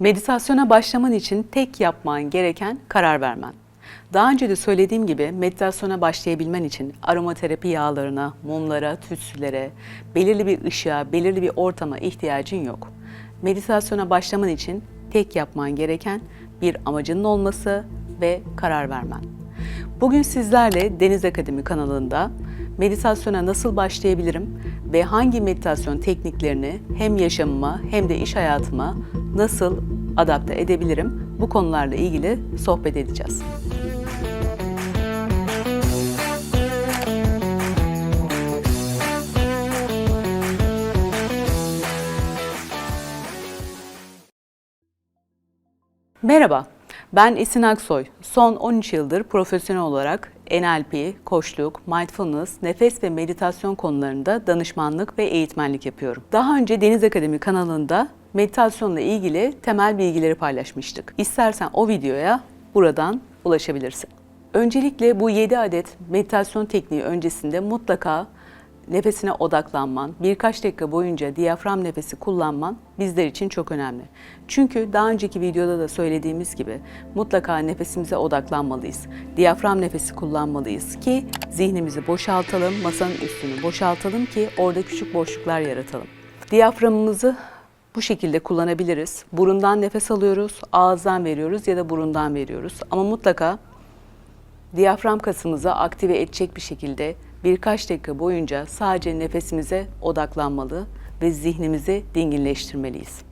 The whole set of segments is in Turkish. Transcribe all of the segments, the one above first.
Meditasyona başlaman için tek yapman gereken karar vermen. Daha önce de söylediğim gibi meditasyona başlayabilmen için aromaterapi yağlarına, mumlara, tütsülere, belirli bir ışığa, belirli bir ortama ihtiyacın yok. Meditasyona başlaman için tek yapman gereken bir amacının olması ve karar vermen. Bugün sizlerle Deniz Akademi kanalında meditasyona nasıl başlayabilirim ve hangi meditasyon tekniklerini hem yaşamıma hem de iş hayatıma nasıl adapte edebilirim bu konularla ilgili sohbet edeceğiz. Merhaba, ben Esin Aksoy. Son 13 yıldır profesyonel olarak NLP, koçluk, mindfulness, nefes ve meditasyon konularında danışmanlık ve eğitmenlik yapıyorum. Daha önce Deniz Akademi kanalında meditasyonla ilgili temel bilgileri paylaşmıştık. İstersen o videoya buradan ulaşabilirsin. Öncelikle bu 7 adet meditasyon tekniği öncesinde mutlaka nefesine odaklanman, birkaç dakika boyunca diyafram nefesi kullanman bizler için çok önemli. Çünkü daha önceki videoda da söylediğimiz gibi mutlaka nefesimize odaklanmalıyız. Diyafram nefesi kullanmalıyız ki zihnimizi boşaltalım, masanın üstünü boşaltalım ki orada küçük boşluklar yaratalım. Diyaframımızı bu şekilde kullanabiliriz. Burundan nefes alıyoruz, ağızdan veriyoruz ya da burundan veriyoruz. Ama mutlaka diyafram kasımızı aktive edecek bir şekilde birkaç dakika boyunca sadece nefesimize odaklanmalı ve zihnimizi dinginleştirmeliyiz.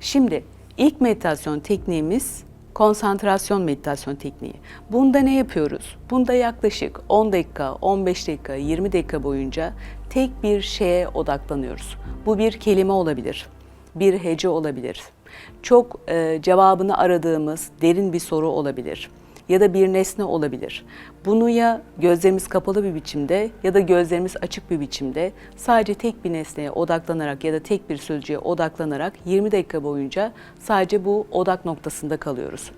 Şimdi ilk meditasyon tekniğimiz konsantrasyon meditasyon tekniği. Bunda ne yapıyoruz? Bunda yaklaşık 10 dakika, 15 dakika, 20 dakika boyunca tek bir şeye odaklanıyoruz. Bu bir kelime olabilir, bir hece olabilir. Çok e, cevabını aradığımız derin bir soru olabilir ya da bir nesne olabilir. Bunu ya gözlerimiz kapalı bir biçimde ya da gözlerimiz açık bir biçimde sadece tek bir nesneye odaklanarak ya da tek bir sözcüğe odaklanarak 20 dakika boyunca sadece bu odak noktasında kalıyoruz.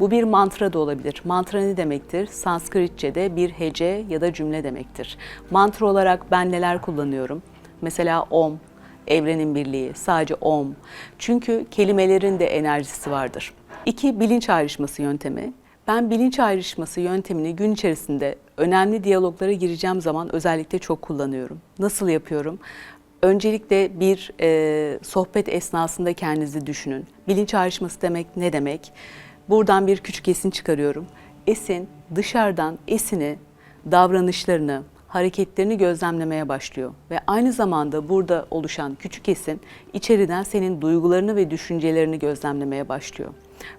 Bu bir mantra da olabilir. Mantra ne demektir? Sanskritçe'de bir hece ya da cümle demektir. Mantra olarak ben neler kullanıyorum? Mesela om, evrenin birliği, sadece om. Çünkü kelimelerin de enerjisi vardır. İki, bilinç ayrışması yöntemi. Ben bilinç ayrışması yöntemini gün içerisinde önemli diyaloglara gireceğim zaman özellikle çok kullanıyorum. Nasıl yapıyorum? Öncelikle bir e, sohbet esnasında kendinizi düşünün. Bilinç ayrışması demek ne demek? Buradan bir küçük esin çıkarıyorum. Esin dışarıdan esini, davranışlarını, hareketlerini gözlemlemeye başlıyor ve aynı zamanda burada oluşan küçük esin içeriden senin duygularını ve düşüncelerini gözlemlemeye başlıyor.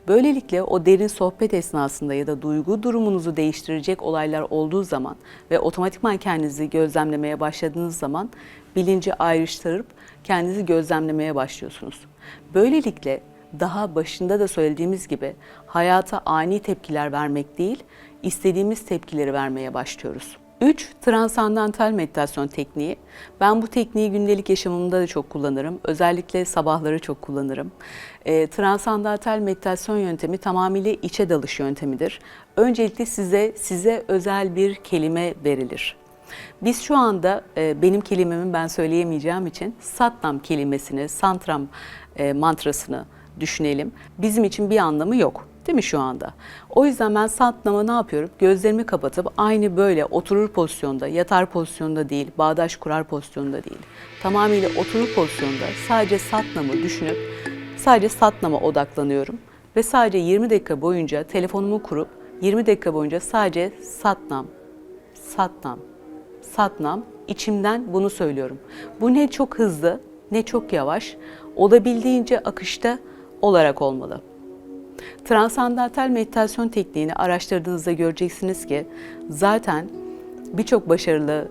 Böylelikle o derin sohbet esnasında ya da duygu durumunuzu değiştirecek olaylar olduğu zaman ve otomatikman kendinizi gözlemlemeye başladığınız zaman bilinci ayrıştırıp kendinizi gözlemlemeye başlıyorsunuz. Böylelikle daha başında da söylediğimiz gibi hayata ani tepkiler vermek değil, istediğimiz tepkileri vermeye başlıyoruz. 3. Transandantal meditasyon tekniği. Ben bu tekniği gündelik yaşamımda da çok kullanırım. Özellikle sabahları çok kullanırım. E, transandantal meditasyon yöntemi tamamıyla içe dalış yöntemidir. Öncelikle size size özel bir kelime verilir. Biz şu anda e, benim kelimemi ben söyleyemeyeceğim için Satnam kelimesini, Santram e, mantrasını düşünelim. Bizim için bir anlamı yok. Değil mi şu anda? O yüzden ben satnama ne yapıyorum? Gözlerimi kapatıp aynı böyle oturur pozisyonda, yatar pozisyonda değil, bağdaş kurar pozisyonda değil. Tamamıyla oturur pozisyonda sadece satnamı düşünüp sadece satnama odaklanıyorum. Ve sadece 20 dakika boyunca telefonumu kurup 20 dakika boyunca sadece satnam, satnam, satnam içimden bunu söylüyorum. Bu ne çok hızlı ne çok yavaş, olabildiğince akışta olarak olmalı. Transandantal meditasyon tekniğini araştırdığınızda göreceksiniz ki zaten birçok başarılı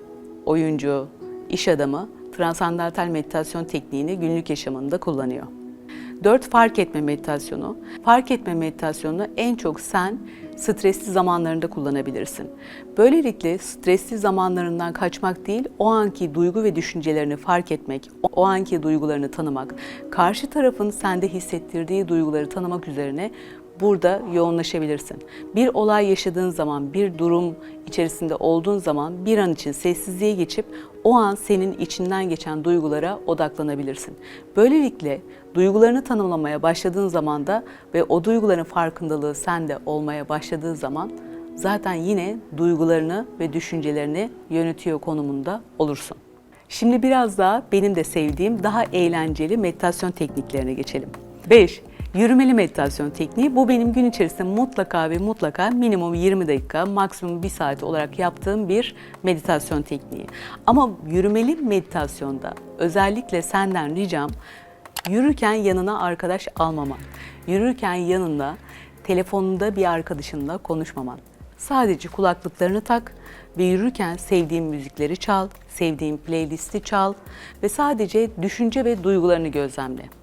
oyuncu, iş adamı transandantal meditasyon tekniğini günlük yaşamında kullanıyor. Dört fark etme meditasyonu. Fark etme meditasyonu en çok sen stresli zamanlarında kullanabilirsin. Böylelikle stresli zamanlarından kaçmak değil, o anki duygu ve düşüncelerini fark etmek, o anki duygularını tanımak, karşı tarafın sende hissettirdiği duyguları tanımak üzerine burada yoğunlaşabilirsin. Bir olay yaşadığın zaman, bir durum içerisinde olduğun zaman bir an için sessizliğe geçip o an senin içinden geçen duygulara odaklanabilirsin. Böylelikle duygularını tanımlamaya başladığın zaman da ve o duyguların farkındalığı sende olmaya başladığı zaman zaten yine duygularını ve düşüncelerini yönetiyor konumunda olursun. Şimdi biraz daha benim de sevdiğim daha eğlenceli meditasyon tekniklerine geçelim. 5. Yürümeli meditasyon tekniği. Bu benim gün içerisinde mutlaka ve mutlaka minimum 20 dakika, maksimum 1 saat olarak yaptığım bir meditasyon tekniği. Ama yürümeli meditasyonda özellikle senden ricam yürürken yanına arkadaş almaman. Yürürken yanında telefonunda bir arkadaşınla konuşmaman. Sadece kulaklıklarını tak ve yürürken sevdiğin müzikleri çal, sevdiğin playlisti çal ve sadece düşünce ve duygularını gözlemle.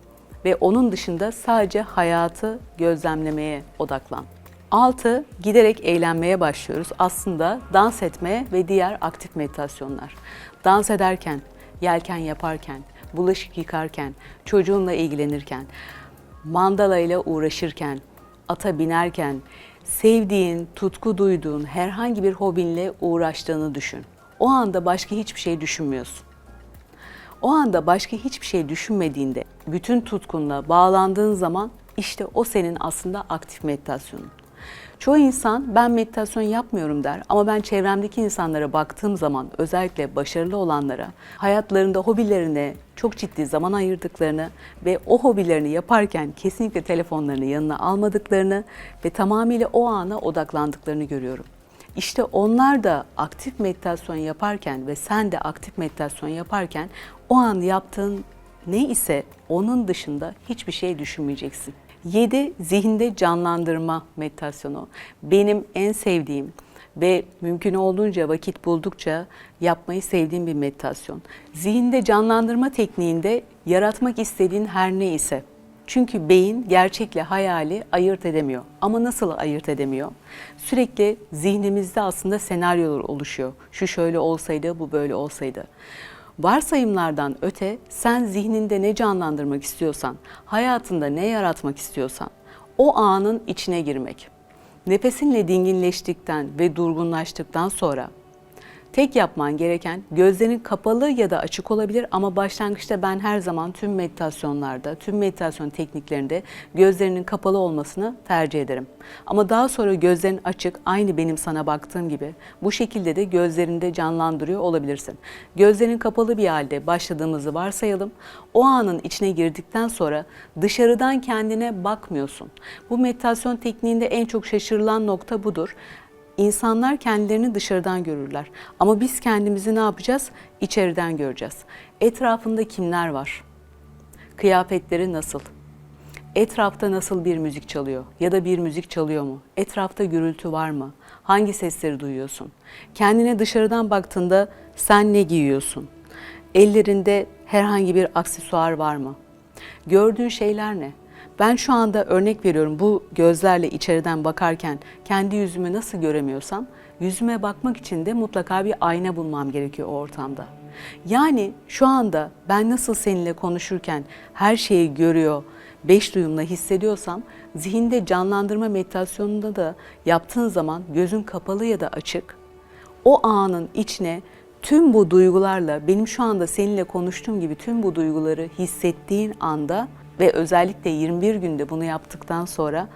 Ve onun dışında sadece hayatı gözlemlemeye odaklan. 6. Giderek eğlenmeye başlıyoruz. Aslında dans etme ve diğer aktif meditasyonlar. Dans ederken, yelken yaparken, bulaşık yıkarken, çocuğunla ilgilenirken, mandala ile uğraşırken, ata binerken, sevdiğin, tutku duyduğun herhangi bir hobinle uğraştığını düşün. O anda başka hiçbir şey düşünmüyorsun. O anda başka hiçbir şey düşünmediğinde, bütün tutkunla bağlandığın zaman işte o senin aslında aktif meditasyonun. Çoğu insan ben meditasyon yapmıyorum der ama ben çevremdeki insanlara baktığım zaman özellikle başarılı olanlara hayatlarında hobilerine çok ciddi zaman ayırdıklarını ve o hobilerini yaparken kesinlikle telefonlarını yanına almadıklarını ve tamamıyla o ana odaklandıklarını görüyorum. İşte onlar da aktif meditasyon yaparken ve sen de aktif meditasyon yaparken o an yaptığın ne ise onun dışında hiçbir şey düşünmeyeceksin. 7. Zihinde canlandırma meditasyonu. Benim en sevdiğim ve mümkün olduğunca vakit buldukça yapmayı sevdiğim bir meditasyon. Zihinde canlandırma tekniğinde yaratmak istediğin her ne ise çünkü beyin gerçekle hayali ayırt edemiyor. Ama nasıl ayırt edemiyor? Sürekli zihnimizde aslında senaryolar oluşuyor. Şu şöyle olsaydı, bu böyle olsaydı. Varsayımlardan öte sen zihninde ne canlandırmak istiyorsan, hayatında ne yaratmak istiyorsan o anın içine girmek. Nefesinle dinginleştikten ve durgunlaştıktan sonra Tek yapman gereken gözlerin kapalı ya da açık olabilir ama başlangıçta ben her zaman tüm meditasyonlarda, tüm meditasyon tekniklerinde gözlerinin kapalı olmasını tercih ederim. Ama daha sonra gözlerin açık, aynı benim sana baktığım gibi bu şekilde de gözlerinde canlandırıyor olabilirsin. Gözlerin kapalı bir halde başladığımızı varsayalım. O anın içine girdikten sonra dışarıdan kendine bakmıyorsun. Bu meditasyon tekniğinde en çok şaşırılan nokta budur. İnsanlar kendilerini dışarıdan görürler. Ama biz kendimizi ne yapacağız? İçeriden göreceğiz. Etrafında kimler var? Kıyafetleri nasıl? Etrafta nasıl bir müzik çalıyor? Ya da bir müzik çalıyor mu? Etrafta gürültü var mı? Hangi sesleri duyuyorsun? Kendine dışarıdan baktığında sen ne giyiyorsun? Ellerinde herhangi bir aksesuar var mı? Gördüğün şeyler ne? Ben şu anda örnek veriyorum bu gözlerle içeriden bakarken kendi yüzümü nasıl göremiyorsam yüzüme bakmak için de mutlaka bir ayna bulmam gerekiyor o ortamda. Yani şu anda ben nasıl seninle konuşurken her şeyi görüyor, beş duyumla hissediyorsam zihinde canlandırma meditasyonunda da yaptığın zaman gözün kapalı ya da açık o anın içine tüm bu duygularla benim şu anda seninle konuştuğum gibi tüm bu duyguları hissettiğin anda ve özellikle 21 günde bunu yaptıktan sonra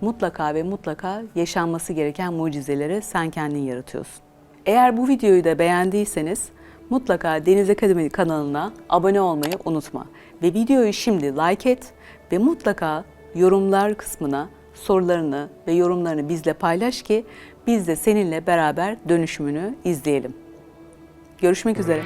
mutlaka ve mutlaka yaşanması gereken mucizeleri sen kendin yaratıyorsun. Eğer bu videoyu da beğendiyseniz mutlaka Deniz Akademi kanalına abone olmayı unutma. Ve videoyu şimdi like et ve mutlaka yorumlar kısmına sorularını ve yorumlarını bizle paylaş ki biz de seninle beraber dönüşümünü izleyelim. Görüşmek üzere.